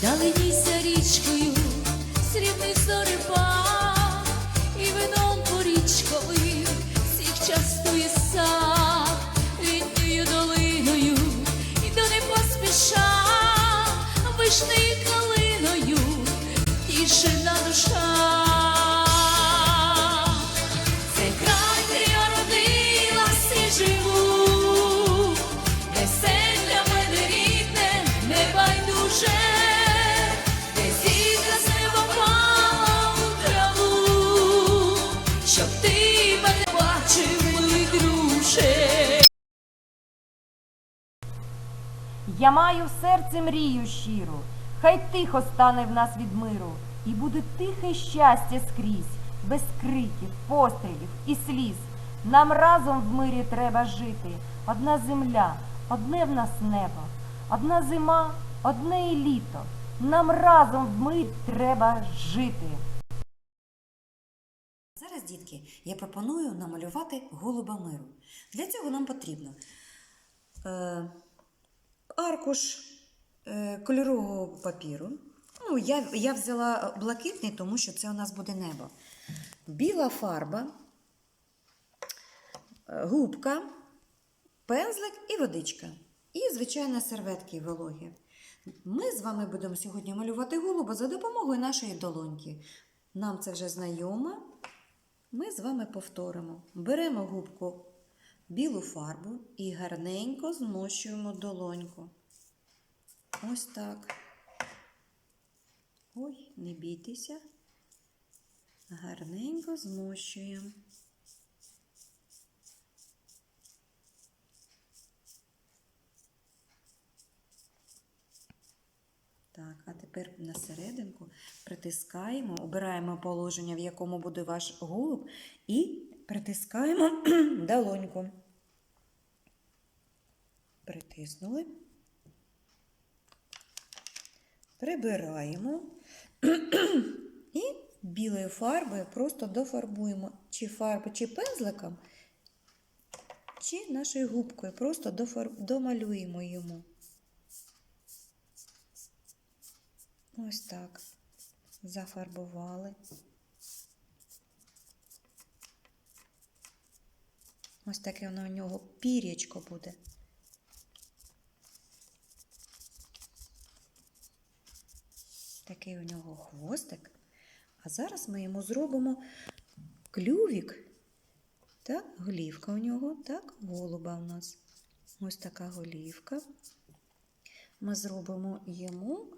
Darling. Я маю в серці мрію щиру, хай тихо стане в нас від миру, і буде тихе щастя скрізь, без криків, пострілів і сліз. Нам разом в мирі треба жити. Одна земля, одне в нас небо, одна зима, одне і літо. Нам разом в мирі треба жити. Зараз, дітки, я пропоную намалювати голуба миру. Для цього нам потрібно е, аркуш е, кольорового папіру. Ну, я, я взяла блакитний, тому що це у нас буде небо. Біла фарба, е, губка, пензлик і водичка. І, звичайно, серветки вологі. Ми з вами будемо сьогодні малювати голуба за допомогою нашої долоньки. Нам це вже знайомо. Ми з вами повторимо. Беремо губку білу фарбу і гарненько змощуємо долоньку. Ось так. Ой, не бійтеся. Гарненько змощуємо. Так, а тепер на серединку притискаємо, обираємо положення, в якому буде ваш голуб, і притискаємо долоньку. Притиснули. Прибираємо і білою фарбою просто дофарбуємо чи фарбу, чи пензликом, чи нашою губкою. Просто дофар... домалюємо йому. Ось так. Зафарбували. Ось таке воно у нього пір'ячко буде. Такий у нього хвостик. А зараз ми йому зробимо клювік. Так, голівка у нього, так, голуба у нас. Ось така голівка. Ми зробимо йому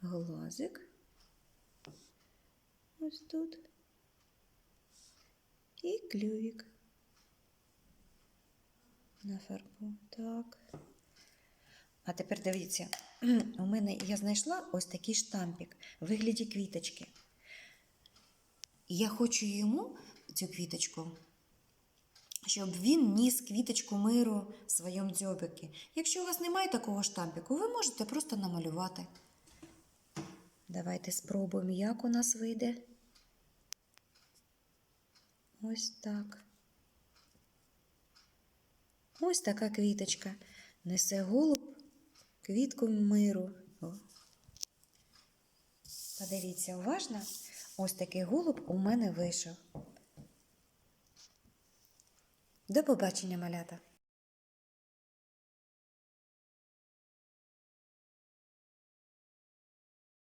глазик. Ось тут. І клювік. На фарбу. Так. А тепер дивіться, у мене я знайшла ось такий штампик в вигляді квіточки. Я хочу йому цю квіточку, щоб він ніс квіточку миру в своєму дзьобикі. Якщо у вас немає такого штампіку, ви можете просто намалювати. Давайте спробуємо, як у нас вийде. Ось так. Ось така квіточка. Несе голуб квітку миру. О. Подивіться уважно, ось такий голуб у мене вийшов. До побачення, малята!